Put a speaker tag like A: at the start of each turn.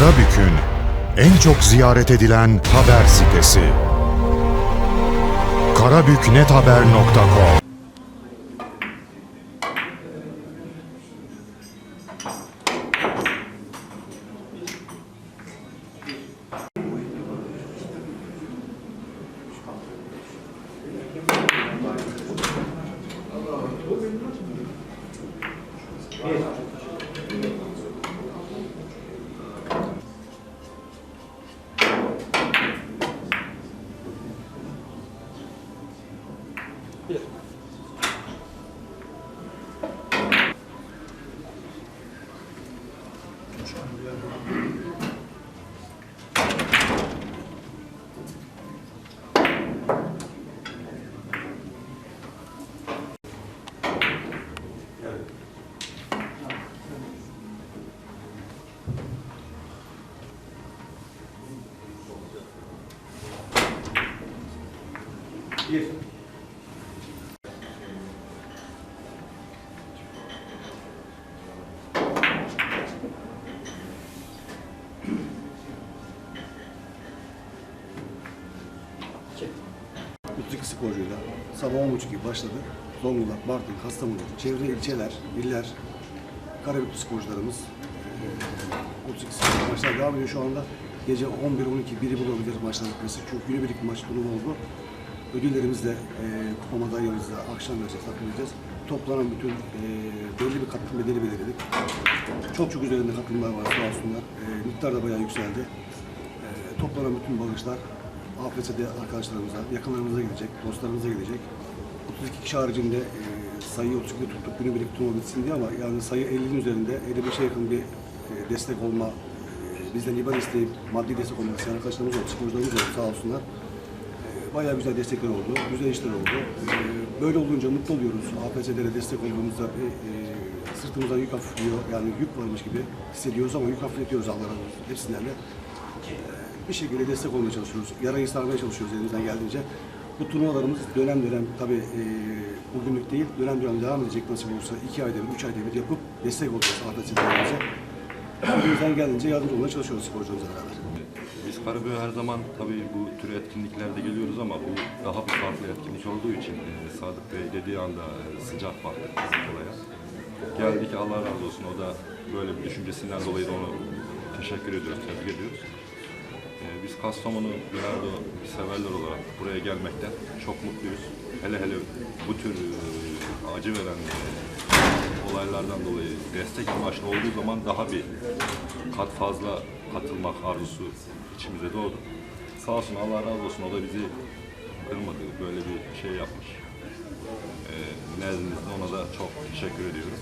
A: Karabük'ün en çok ziyaret edilen haber sitesi. karabüknethaber.com Bir. Bir.
B: Utku sporcuyla sabah 10.30 gibi başladı. Zonguldak, Bartın, Kastamonu, çevre ilçeler, iller, Karabük sporcularımız eee 32 spor maçlar devam ediyor şu anda. Gece 11-12 biri bulabilir maçlar bitmesi. Çünkü günübirlik maç durumu oldu. Ödüllerimiz de eee kupa madalyamızla akşam vereceğiz, edeceğiz. Toplanan bütün eee belli bir katılım bedeli belirledik. Çok çok üzerinde katılımlar var sağ olsunlar. Eee miktar da bayağı yükseldi. Eee toplanan bütün bağışlar AFS'de arkadaşlarımıza, yakınlarımıza gidecek, dostlarımıza gidecek. 32 kişi haricinde e, sayıyı 32'de tuttuk günü birlikte turnuva bitsin diye ama yani sayı 50'nin üzerinde 55'e yakın bir e, destek olma, e, bizden IBAN isteyip maddi destek olmak isteyen arkadaşlarımız oldu, sporcularımız oldu sağ olsunlar. E, bayağı güzel destekler oldu, güzel işler oldu. E, böyle olunca mutlu oluyoruz. AFS'lere destek olduğumuzda bir e, sırtımızdan yük hafifliyor, yani yük varmış gibi hissediyoruz ama yük hafifletiyoruz Allah razı olsun hepsinden de bir şekilde destek olmaya çalışıyoruz. Yarayı sarmaya çalışıyoruz elimizden geldiğince. Bu turnuvalarımız dönem dönem tabii e, bugünlük değil, dönem dönem devam edecek nasip olursa iki ayda bir, üç ayda bir yapıp destek olacağız AFS'lerimize. Elimizden geldiğince yardımcı olmaya çalışıyoruz sporcularımızla beraber.
C: Biz Karabük'e her zaman tabii bu tür etkinliklerde geliyoruz ama bu daha bir farklı etkinlik olduğu için e, Sadık Bey dediği anda e, sıcak baktık biz olaya. Geldik Allah razı olsun o da böyle bir düşüncesinden dolayı da onu teşekkür ediyoruz, tebrik ediyoruz. E, Biz Kastamonu bilardo severler olarak buraya gelmekten çok mutluyuz. Hele hele bu tür e, acı veren e, olaylardan dolayı destek amaçlı olduğu zaman daha bir kat fazla katılmak arzusu içimize doğdu. Sağ olsun Allah razı olsun o da bizi kırmadı. Böyle bir şey yapmış. Ee, nezdinizde ona da çok teşekkür ediyorum.